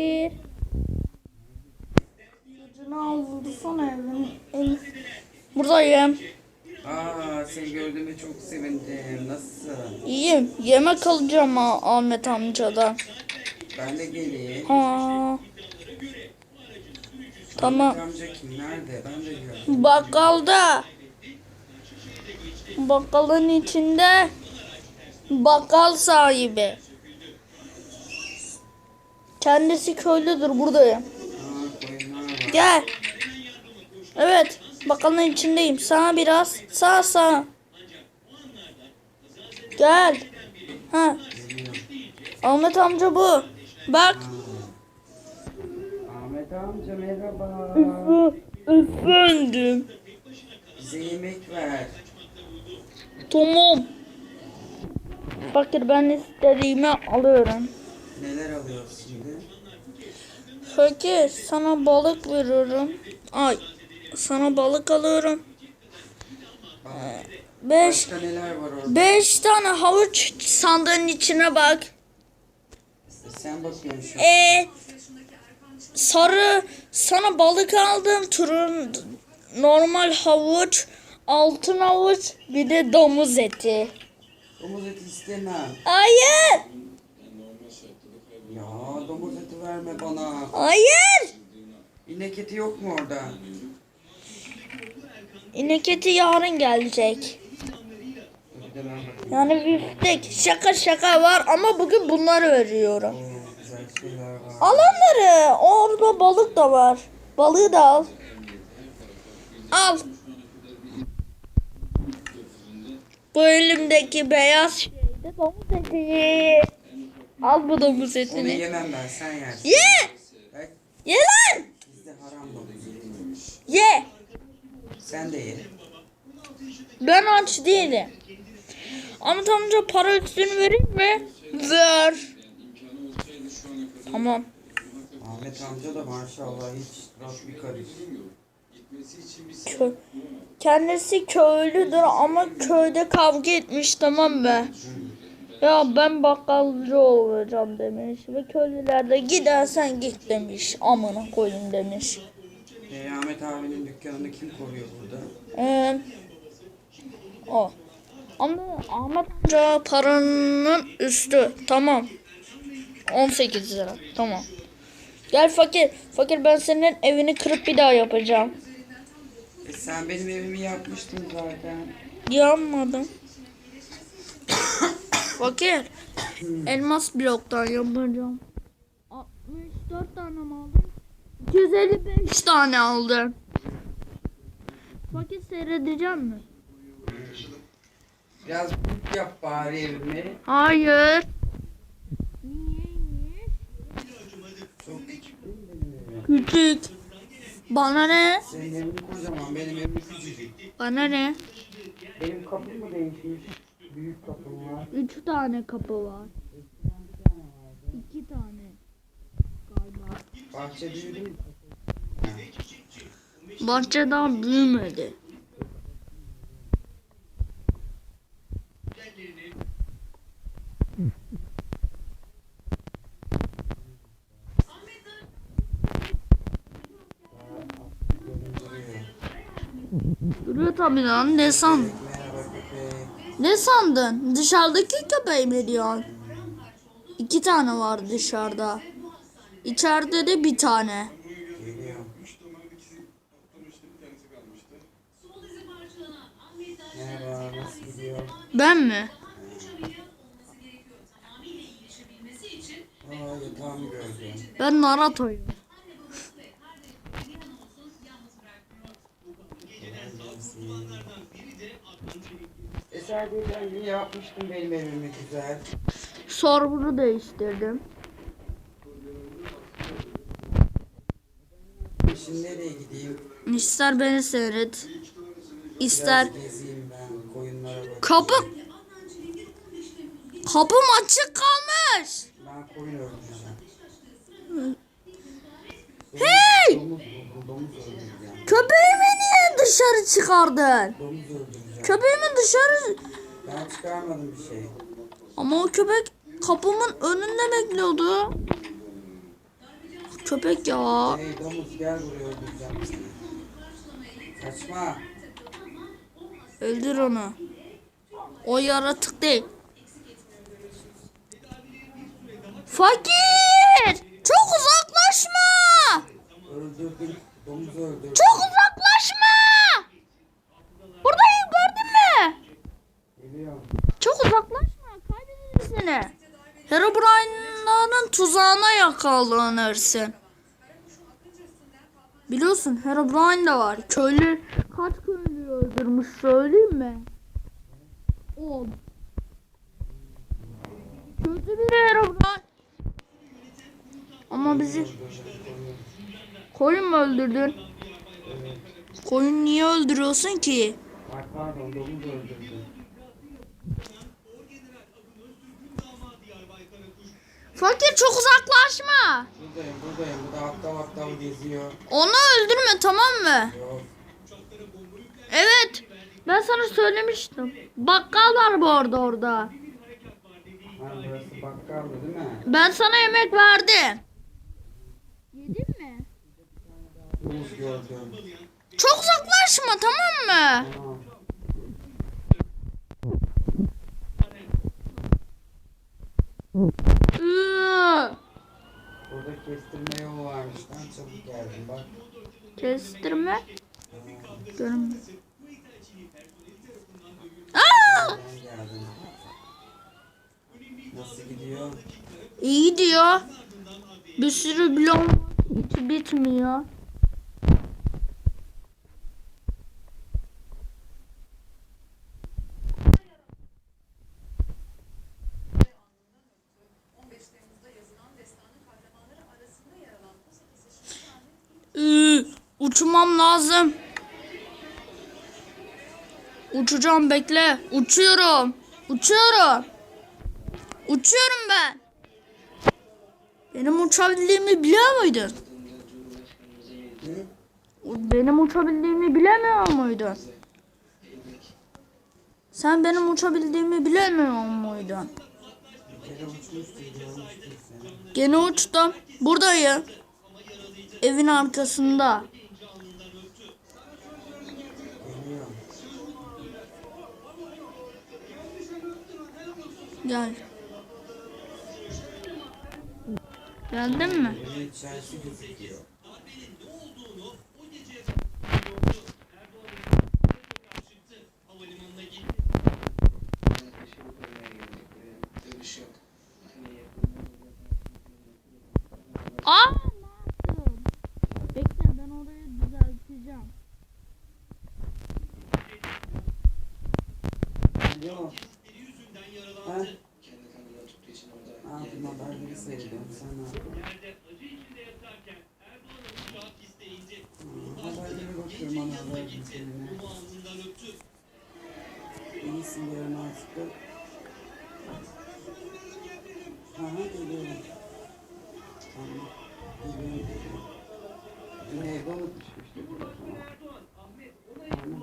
fakir. Çocuğunu aldırsana evin. En... Buradayım. Aa seni gördüğüme çok sevindim. Nasılsın? İyiyim. Yemek alacağım ha Ahmet amcadan. Ben de geleyim. Ha. Tamam. Ahmet Amca kim? Nerede? Ben de gördüm. Bakkalda. Bakkalın içinde bakkal sahibi. Kendisi köylüdür buradayım. Gel. Evet, bakkalın içindeyim. Sana biraz sağ sağ. Gel. Ha. Ahmet amca bu. Bak. Ahmet amca merhaba. Efendim. Bize yemek ver. Tamam. Fakir ben istediğimi alıyorum. Neler alıyoruz Fakir sana balık veriyorum. Ay sana balık alıyorum. Bak, Beş, beş tane havuç sandığın içine bak. Sen bakıyorsun şu an. E sarı sana balık aldım. Turun normal havuç, altın havuç, bir de domuz eti. Domuz eti istemem. Hayır. Ya domuz eti verme bana. Hayır. İnek eti yok mu orada? İnek eti yarın gelecek. Yani biftek şaka şaka var ama bugün bunları veriyorum. Al onları. Orada balık da var. Balığı da al. Al. Bu elimdeki beyaz şey de domuz eti. Al bu domuz Onu etini. yemem ben sen yersin. Ye. Bak Ye lan. bizde haram domuz. Ye. Sen de ye. Ben aç değilim. Ahmet amca para üstünü vereyim mi? Ver. Tamam. Ahmet amca da maşallah hiç rahat bir karış. Kö- Kendisi köylüdür ama köyde kavga etmiş tamam mı? Ya ben bakkalcı olacağım demiş ve köylüler de gidersen git demiş. Amına koyayım demiş. E, Ahmet abinin dükkanını kim koruyor burada? Ee, o. Ama Ahmet amca paranın üstü. Tamam. 18 lira. Tamam. Gel fakir. Fakir ben senin evini kırıp bir daha yapacağım. E, sen benim evimi yapmıştın zaten. Yanmadım. Fakir. Elmas bloktan yapacağım. 64 tane mi aldın? 255 tane aldın. Fakir seyredeceğim mi? Biraz büyük yap bari evimi. Hayır. Niye? Çok küçük? Küçük. Bana ne? Senin evin kocaman, benim evim küçücük. Bana ne? Benim kapım mı değişmiş? Büyük kapım var. Üç tane kapı var. İki tane. Galiba. Bahçe büyüdü mü? Bahçe daha büyümedi. Duruyor tabii lan. Ne sandın? Ne sandın? Dışarıdaki köpeği mi diyorsun? İki tane var dışarıda. İçeride de bir tane. Merhaba, nasıl gidiyor? Ben mi? Aa, yatağımı gördüm. Ben Naruto'yum. Gün yapmıştın benim evimi güzel. Server'ı değiştirdim. Şimdi nereye gideyim? İster beni seyret. İster Biraz gezeyim ben, koyunlara bakayım. kapı kapım açık kalmış. Ben koyun öldüreceğim. Hey! Domuz domuz. Köpeğimi niye dışarı çıkardın? Domuz öldüreceğim. Köpeğimi dışarı Ben çıkarmadım bir şey. ama o köpek kapımın önünde bekliyordu. köpek ya. Hey domuz gel buraya öldüreceğim seni. Kaçma. Öldür onu. O yaratık değil. Fakir! Çok uzaklaşma! Öldürdüm. Domuzu öldürdüm. Çok uzaklaşma! Buradayım gördün mü? Geliyorum. Çok uzaklaşma. Seni. Herobrine'ların tuzağına yakalanırsın. Biliyorsun Herobrine de var. Köylü kaç köylü öldürmüş söyleyeyim mi? O. Kötü bir Herobrine. Ama bizi koyun mu öldürdün? Koyun niye öldürüyorsun ki? Ay pardon domuz öldürdüm. Fakir çok uzaklaşma. Buradayım buradayım. Bu da aptal aptal geziyor. Onu öldürme tamam mı? Yok. Evet. Ben sana söylemiştim. Bakkal var bu arada orada. Ha burası bakkaldı değil mi? Ben sana yemek verdim. Yedin mi? Domuz gördüm. Çok uzaklaşma tamam mı? Tamam. Burada kestirme yolu varmış. Ben çabuk geldim bak. Kestirme. Görünmüyor. Nasıl gidiyor? İyi diyor. Bir sürü blok hiç bitmiyor. Ee, uçmam lazım. Uçacağım bekle. Uçuyorum. Uçuyorum. Uçuyorum ben. Benim uçabildiğimi biliyor muydun? Benim uçabildiğimi bilemiyor muydun? Sen benim uçabildiğimi bilemiyor muydun? Gene uçtum. Buradayım. Evin arkasında. Geliyorum. Gel. Geldin mi? Evin içerisi gözüküyor. Aa! Ne yaptın? Bekle ben orayı düzelteceğim. Alo. Ha? Ne yapayım haberleri seyrediyorum. Sen ne yapıyorsun? Hmm, Haberlere bakıyorum ana haber bültenine. İyisin yarın artık da. Aha geliyorum. Tamam. Geliyorum geliyorum. Unutmuşum işte. Tamam.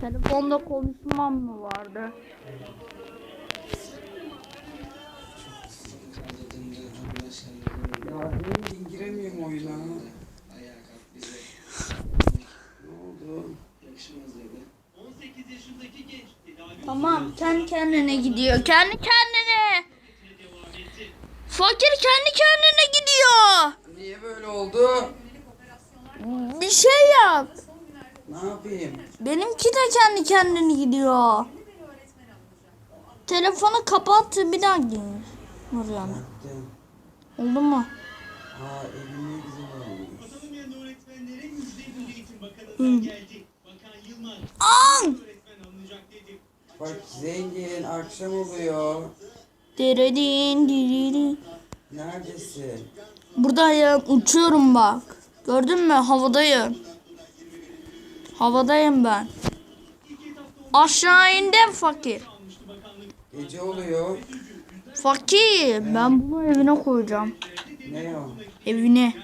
Telefonda konuşmam mı vardı? Ne oldu? Tamam kendi kendine gidiyor. Kendi kendine. Fakir kendi kendine gidiyor. Niye böyle oldu? Bir şey yap. Ne yapayım? Benimki de kendi kendine gidiyor. Telefonu kapat bir daha gir. Nuryan. Baktım. Oldu mu? Aa evim ne güzel olmuş. Tanımayan öğretmenlere müjde Milli Eğitim Bakanı'ndan geldi. Bakan Yılmaz An! öğretmen alınacak dedi. Bak zengin akşam oluyor. Deredin diridin. Neredesin? Buradayım. Uçuyorum bak. Gördün mü? Havadayım. Havadayım ben. Aşağı indim fakir. Gece oluyor. Fakir. Ben bunu evine koyacağım. Ne o? Evine.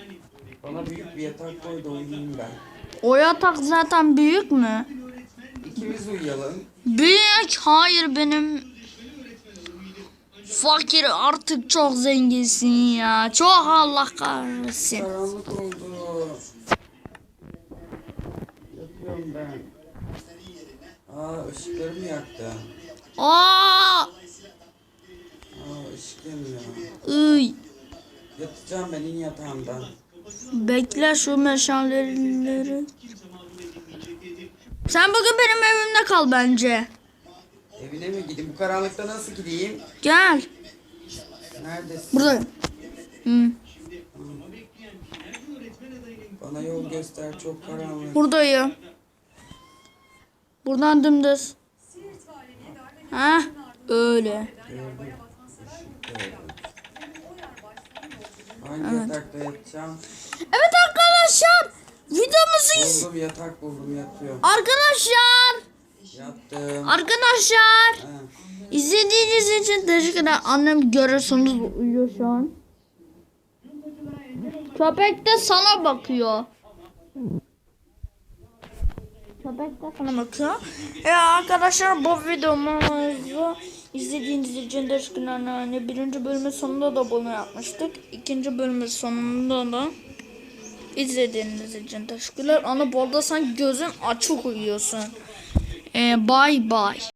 Bana büyük bir yatak koy da uyuyayım ben. O yatak zaten büyük mü? İkimiz uyuyalım. Büyük hayır benim fakir artık çok zenginsin ya. Çok Allah kahretsin. Karanlık oldu. Yatıyorum ben. Aa ışıkları mı yaktı? Aa! Aa ışık yanıyor. Iy. Yatacağım ben in yatağımdan. Bekle şu meşaleleri. Sen bugün benim evimde kal bence. Evine mi gideyim? Bu karanlıkta nasıl gideyim? Gel. Neredesin? Buradayım. Hı. Bana yol göster çok karanlık. Buradayım. Buradan dümdüz. Ha? Öyle. Hangi yatakta yatacağım? Evet arkadaşlar. Videomuzu iz- Buldum yatak buldum yatıyorum. Arkadaşlar. Yattım. Arkadaşlar. Ha. İzlediğiniz için teşekkürler. Annem görürsünüz uyuyor şu an. Köpek de sana bakıyor. Köpek de sana bakıyor. E arkadaşlar bu videomuzu izlediğiniz için teşekkürler. Yani birinci bölümün sonunda da bunu yapmıştık. İkinci bölümün sonunda da izlediğiniz için teşekkürler. Ana bu sen gözün açık uyuyorsun. E, bye bye.